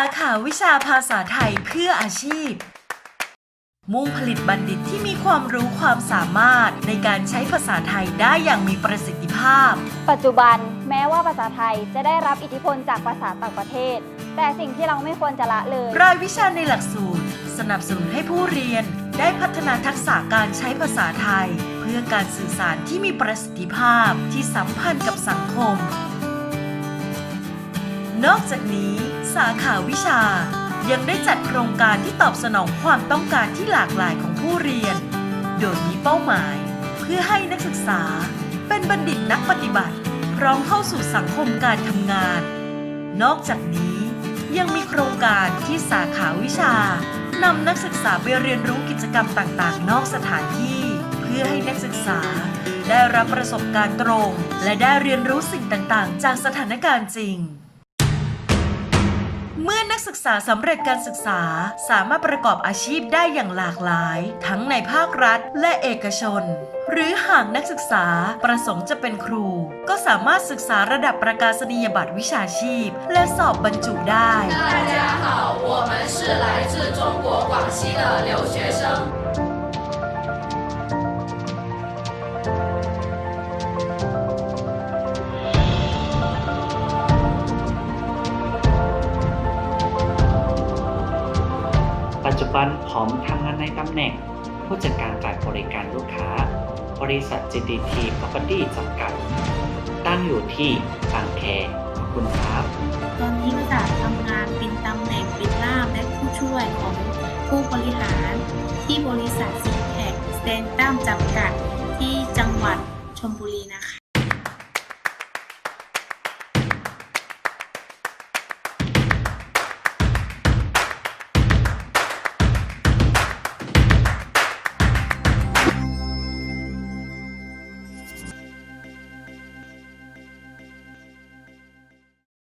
าขาวิชาภาษาไทยเพื่ออาชีพ มุ่งผลิตบัณฑิตที่มีความรู้ความสามารถในการใช้ภาษาไทยได้อย่างมีประสิทธิภาพ ปัจจุบันแม้ว่าภาษาไทยจะได้รับอิทธิพลจากภาษาต่างประเทศ แต่สิ่งที่เราไม่ควรจะละเลย รายวิชาในหลักสูตร สนับสนุนให้ผู้เรียนได้พัฒนาทักษะการใช้ภาษาไทย เพื่อการสื่อสารที่มีประสิทธิภาพที่สัมพันธ์กับสังคม นอกจากนี้สาขาวิชา ยังได้จัดโครงการที่ตอบสนองความต้องการที่หลากหลายของผู้เรียน โดยมีเป้าหมาย เพื่อให้นักศึกษา เป็นบัณฑิตนักปฏิบัติ พร้อมเข้าสู่สังคมการทำงาน นอกจากนี้ยังมีโครงการที่สาขาวิชานำนักศึกษาไปเรียนรู้กิจกรรมต่างๆ นอกสถานที่ เพื่อให้นักศึกษา ได้รับประสบการณ์ตรง และได้เรียนรู้สิ่งต่างๆ จากสถานการณ์จริง ศึกษาสำเร็จการศึกษาสามารถประกอบอาชีพได้อย่างหลากหลาย ทั้งในภาครัฐและเอกชน หรือหากนักศึกษาประสงค์จะเป็นครู ก็สามารถศึกษาระดับประกาศนียบัตรวิชาชีพ และสอบบรรจุได้ 大家好，我们是来自中国广西的留学生。 จจุบันผมทำงานในตำแหน่ง ผู้จัดการฝ่ายบริการลูกค้า บริษัท GDT Property จำกัด ตั้งอยู่ที่บางแคขอบคุณครับ ตอนนี้ก็จะทำงานเป็นตำแหน่งเป็นล่ามและผู้ช่วยของผู้บริหารที่บริษัทซีแพคสแตนตัมจำกัดที่จังหวัดชลบุรีนะคะ